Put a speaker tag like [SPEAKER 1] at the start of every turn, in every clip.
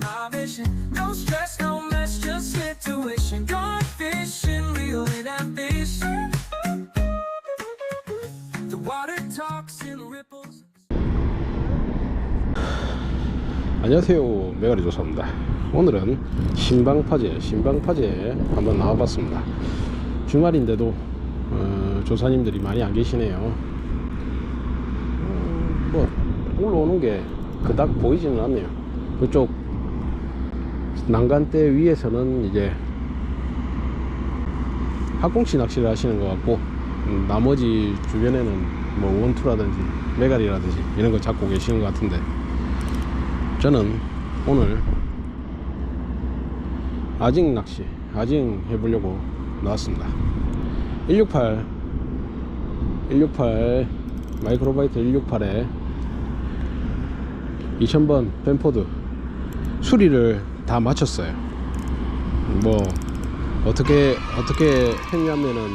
[SPEAKER 1] my vision. No stress, no mess, just intuition. Going fishing, reeling and fishing. The water talks in ripples.
[SPEAKER 2] 안녕하세요 메가리 조사입니다 오늘은 신방파제 신방파제 한번 나와봤습니다 주말인데도 어, 조사님들이 많이 안 계시네요 어, 뭐 올라오는 게 그닥 보이지는 않네요 그쪽 난간대 위에서는 이제 학꽁치 낚시를 하시는 것 같고 음, 나머지 주변에는 뭐 원투라든지 메가리라든지 이런 거 잡고 계시는 것 같은데 저는 오늘 아징 낚시, 아징 해보려고 나왔습니다. 168, 168, 마이크로바이트 168에 2000번 펜포드 수리를 다 마쳤어요. 뭐, 어떻게, 어떻게 했냐면은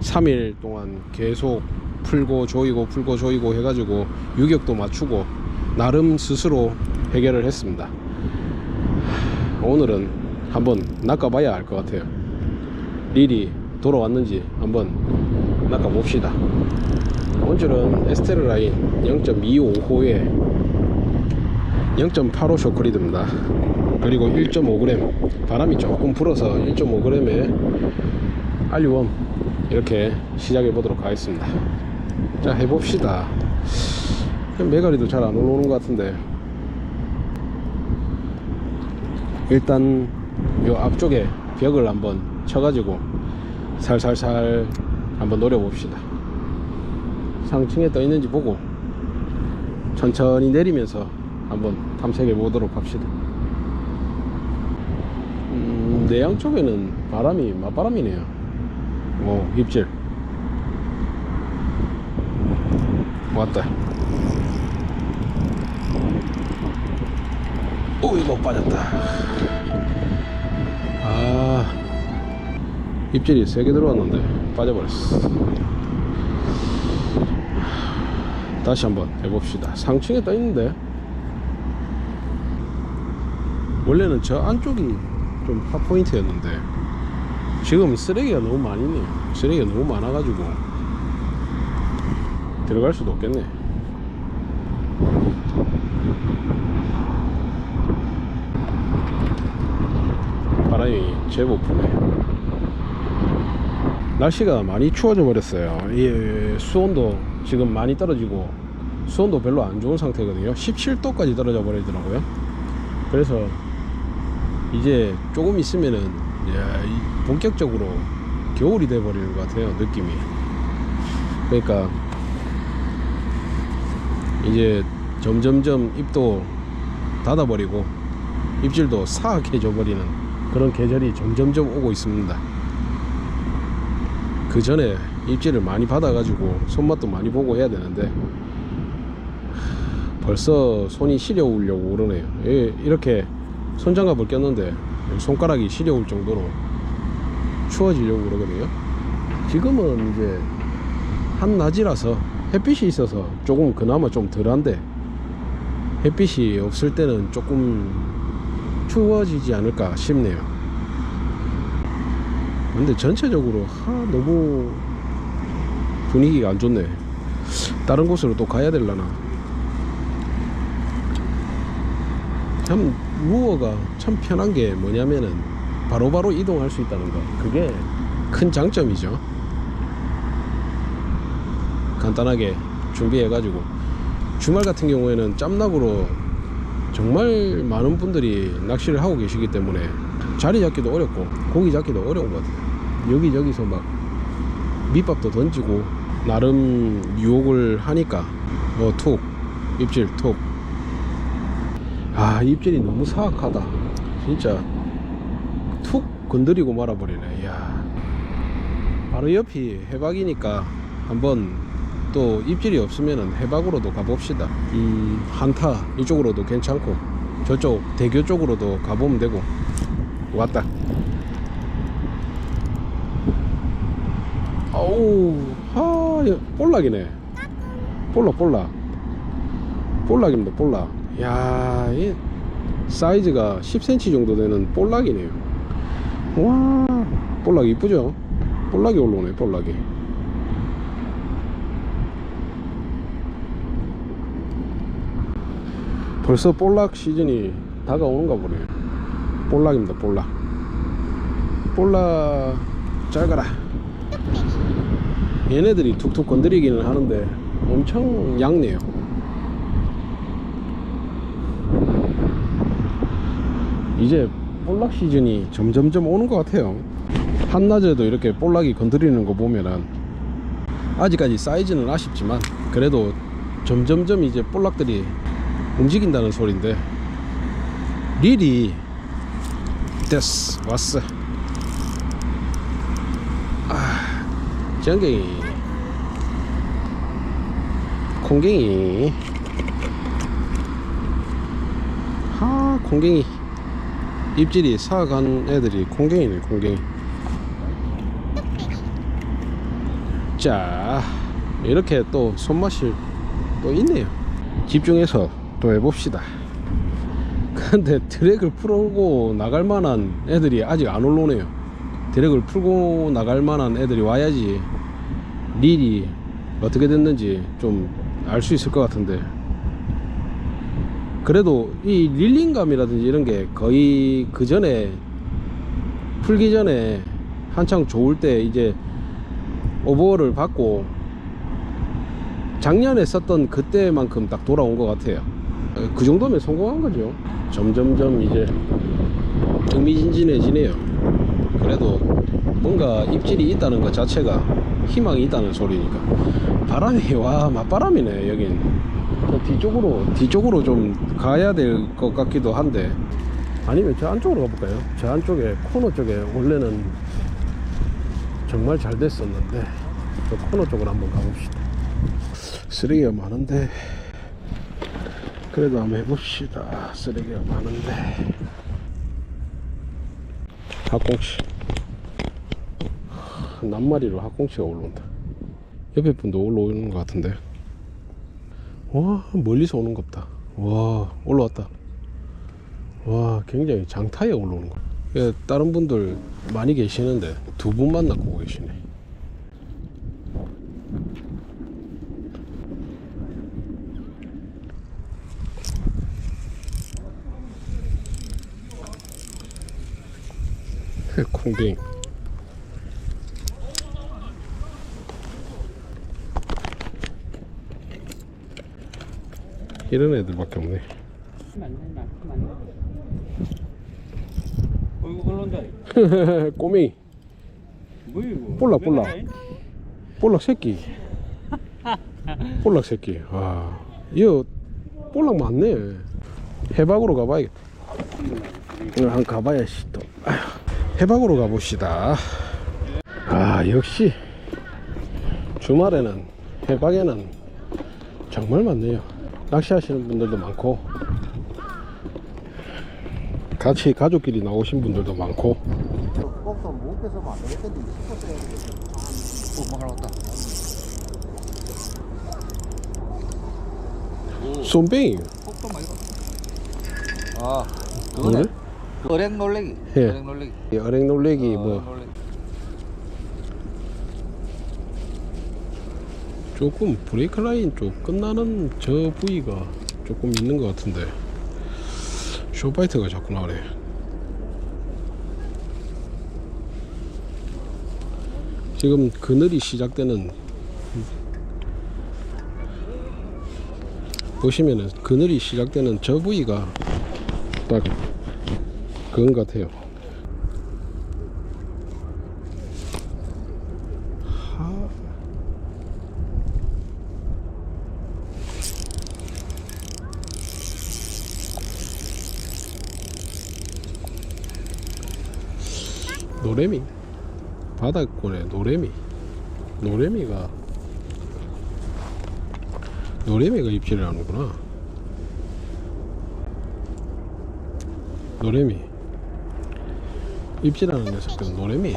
[SPEAKER 2] 3일 동안 계속 풀고 조이고 풀고 조이고 해가지고 유격도 맞추고 나름 스스로 해결을 했습니다. 오늘은 한번 낚아봐야 알 것 같아요. 릴이 돌아왔는지 한번 낚아봅시다. 원줄은 에스테르 라인 0.25호에 0.85 쇼크리드입니다. 그리고 1.5g 바람이 조금 불어서 1.5g에 알리웜 이렇게 시작해 보도록 하겠습니다. 자 해봅시다. 메가리도 잘 안 올라오는 것 같은데 일단 요 앞쪽에 벽을 한번 쳐가지고 살살살 한번 노려봅시다. 상층에 떠 있는지 보고 천천히 내리면서 한번 탐색해 보도록 합시다. 음, 내양 쪽에는 바람이 맞바람이네요. 오, 입질. 왔다. 오, 이거 빠졌다. 아, 입질이 세게 들어왔는데 빠져버렸어. 다시 한번 해봅시다. 상층에 떠 있는데 원래는 저 안쪽이 좀 핫포인트였는데 지금 쓰레기가 너무 많이 네요 쓰레기가 너무 많아 가지고 들어갈 수도 없겠네. 바람이 제법 부네. 날씨가 많이 추워져 버렸어요. 이 수온도 지금 많이 떨어지고 수온도 별로 안 좋은 상태거든요. 17도까지 떨어져 버리더라고요. 그래서 이제 조금 있으면은 야, 이 본격적으로 겨울이 돼 버리는 것 같아요 느낌이. 그러니까 이제 점점점 입도 닫아 버리고 입질도 사악해져 버리는 그런 계절이 점점점 오고 있습니다. 그 전에 입질을 많이 받아 가지고 손맛도 많이 보고 해야 되는데 벌써 손이 시려우려고 그러네요. 예, 이렇게 손장갑을 꼈는데 손가락이 시려울 정도로 추워지려고 그러거든요. 지금은 이제 한낮이라서 햇빛이 있어서 조금 그나마 좀 덜한데 햇빛이 없을 때는 조금 추워지지 않을까 싶네요. 근데 전체적으로 하, 너무 분위기가 안 좋네. 다른 곳으로 또 가야 될라나. 참 루어가 참 편한 게 뭐냐면은 바로 바로 이동할 수 있다는 거. 그게 큰 장점이죠. 간단하게 준비해 가지고. 주말 같은 경우에는 짬낙으로 정말 많은 분들이 낚시를 하고 계시기 때문에 자리 잡기도 어렵고 고기 잡기도 어려운 것 같아요. 여기저기서 막 밑밥도 던지고 나름 유혹을 하니까 뭐툭 입질 툭 아 입질이 너무 사악하다. 진짜 툭 건드리고 말아버리네. 이야. 바로 옆이 해박이니까 한번 또 입질이 없으면 해박으로도 가봅시다. 이 한타 이쪽으로도 괜찮고 저쪽 대교 쪽으로도 가보면 되고. 왔다. 어우 하 볼락이네. 볼락 볼락. 볼락입니다 볼락 야 이 사이즈가 10cm 정도 되는 볼락이네요. 와 볼락 이쁘죠? 볼락이 올라오네 볼락이. 벌써 볼락 시즌이 다가오는가 보네요 볼락입니다 볼락. 볼락 잘 가라. 얘네들이 툭툭 건드리기는 하는데 엄청 얇네요 이제 볼락 시즌이 점점점 오는 것 같아요. 한낮에도 이렇게 볼락이 건드리는 거 보면은 아직까지 사이즈는 아쉽지만 그래도 점점점 이제 볼락들이 움직인다는 소린데 릴이 됐어 왔어. 아 정갱이. 콩갱이. 하 콩갱이 입질이 사간 애들이 콩갱이네 콩갱이. 자 이렇게 또 손맛이 또 있네요. 집중해서 또 해봅시다. 근데 드랙을 풀고 나갈 만한 애들이 아직 안 올라오네요. 드랙을 풀고 나갈 만한 애들이 와야지 릴이 어떻게 됐는지 좀 알 수 있을 것 같은데 그래도 이 릴링감이라든지 이런 게 거의 그 전에 풀기 전에 한창 좋을 때 이제 오버를 받고 작년에 썼던 그때만큼 딱 돌아온 것 같아요. 어, 그 정도면 성공한 거죠. 점점점 이제 흥미진진해지네요. 그래도 뭔가 입질이 있다는 것 자체가 희망이 있다는 소리니까 바람이 와 맞바람이네 여긴 저 뒤쪽으로 뒤쪽으로 좀 가야 될 것 같기도 한데. 아니면 저 안쪽으로 가볼까요? 저 안쪽에 코너 쪽에 원래는 정말 잘 됐었는데 저 코너 쪽으로 한번 가봅시다. 쓰레기가 많은데. 그래도 한번 해봅시다. 쓰레기가 많은데. 학꽁치 낱마리로 학꽁치가 올라온다. 옆에 분도 올라오는 것 같은데 와 멀리서 오는 겁다. 와 올라왔다. 와 굉장히 장타에 올라오는 거 예, 다른 분들 많이 계시는데 두 분 만나고 계시네. 콩빙. 이 런 애들밖에 없네.
[SPEAKER 3] 올라온다
[SPEAKER 2] 꼬맹이.
[SPEAKER 3] 뭐 이거?
[SPEAKER 2] 볼락, 볼락. 볼락 새끼. 볼락 새끼. 와 이거 볼락 많네. 해박으로 가봐야겠다. 오늘 한 가봐야지 또. 아휴, 해박으로 가봅시다. 아 역시 주말에는 해박에는 정말 많네요 낚시하시는 분들도 많고 같이 가족끼리 나오신 분들도 많고
[SPEAKER 4] 꼭또 못해서 안 되겠던데 싶었어야 되겠어. 왔다.
[SPEAKER 2] 쏨뱅이.
[SPEAKER 4] 아? 그거네. 어랭 놀래기.
[SPEAKER 2] 예.
[SPEAKER 4] 어랭 놀래기.
[SPEAKER 2] 이 어랭 놀래기
[SPEAKER 4] 어,
[SPEAKER 2] 뭐
[SPEAKER 4] 놀래기.
[SPEAKER 2] 조금 브레이크 라인 쪽 끝나는 저 부위가 조금 있는 것 같은데. 쇼바이트가 자꾸 나오네. 지금 그늘이 시작되는 보시면은 그늘이 시작되는 저 부위가 딱 그건 것 같아요 노래미. 바닥권에 노래미. 노래미가 노래미가 입질을 하는구나. 노래미. 입질하는 녀석들은 노래미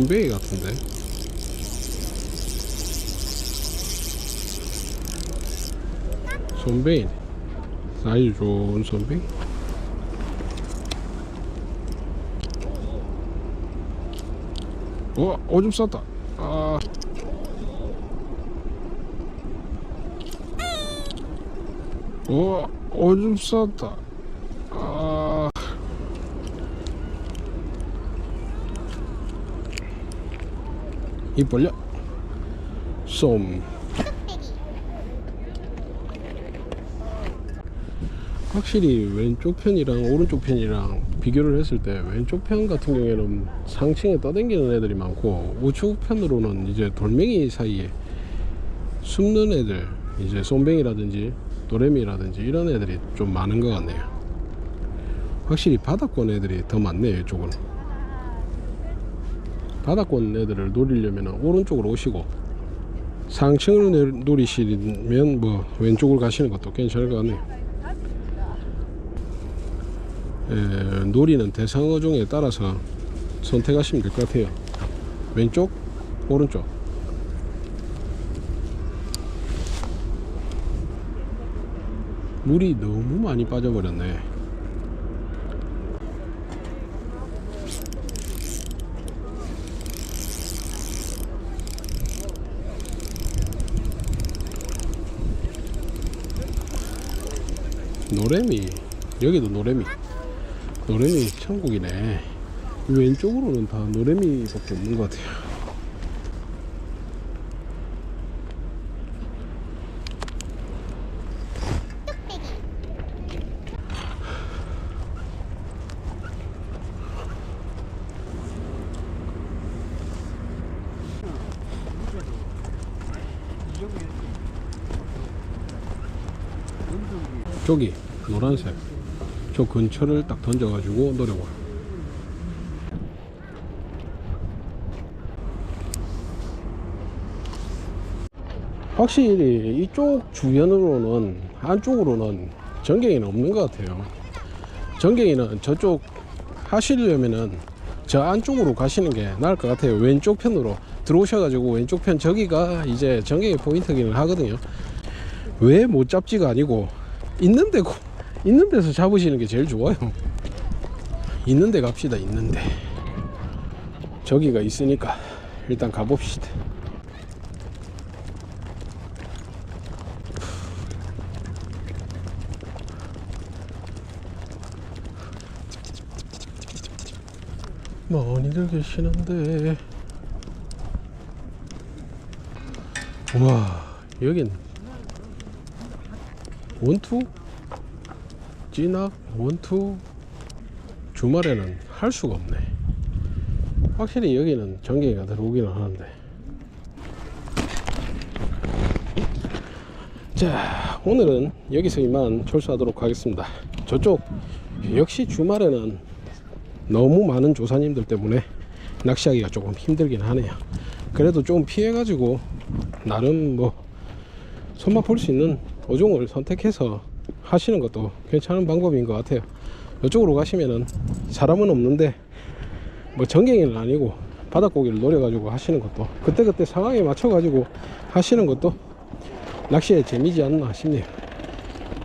[SPEAKER 2] 손베이 같은데. 손베이 사이즈 좋은 손베이 어 오줌 쌌다. 아. 어, 오줌 쌌다. 아. 입 벌려. 쏨. 확실히 왼쪽 편이랑 오른쪽 편이랑 비교를 했을 때 왼쪽 편 같은 경우에는 상층에 떠댕기는 애들이 많고 우측 편으로는 이제 돌멩이 사이에 숨는 애들 이제 쏨뱅이라든지 도레미라든지 이런 애들이 좀 많은 것 같네요 확실히 바닥권 애들이 더 많네요 이쪽은 바닥권 애들을 노리려면 오른쪽으로 오시고 상층을 내- 노리시면 뭐 왼쪽을 가시는 것도 괜찮을 것 같네요. 에, 노리는 대상어종에 따라서 선택하시면 될 것 같아요. 왼쪽 오른쪽. 물이 너무 많이 빠져버렸네 노래미. 여기도 노래미. 노래미 천국이네. 왼쪽으로는 다 노래미밖에 없는 것 같아요. 저기 노란색. 저 근처를 딱 던져가지고 노려봐 확실히 이쪽 주변으로는 안쪽으로는 전갱이는 없는 것 같아요. 전갱이는 저쪽 하시려면은 저 안쪽으로 가시는 게 나을 것 같아요. 왼쪽 편으로 들어오셔가지고 왼쪽 편 저기가 이제 전갱이 포인트기는 하거든요. 왜 못 잡지가 아니고 있는데 고- 있는 데서 잡으시는 게 제일 좋아요. 있는 데 갑시다 있는 데. 저기가 있으니까 일단 가봅시다. 많이들 계시는데. 와 여긴 원투 진압 원투? 주말에는 할 수가 없네. 확실히 여기는 전기가 들어오기는 하는데. 자 오늘은 여기서 이만 철수하도록 하겠습니다. 저쪽 역시 주말에는 너무 많은 조사님들 때문에 낚시하기가 조금 힘들긴 하네요. 그래도 좀 피해 가지고 나름 뭐 손맛 볼 수 있는 어종을 선택해서 하시는 것도 괜찮은 방법인 것 같아요. 이쪽으로 가시면은 사람은 없는데 뭐 전갱이는 아니고 바닷고기를 노려 가지고 하시는 것도 그때그때 상황에 맞춰 가지고 하시는 것도 낚시의 재미지 않나 싶네요.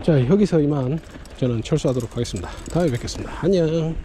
[SPEAKER 2] 자 여기서 이만 저는 철수하도록 하겠습니다. 다음에 뵙겠습니다. 안녕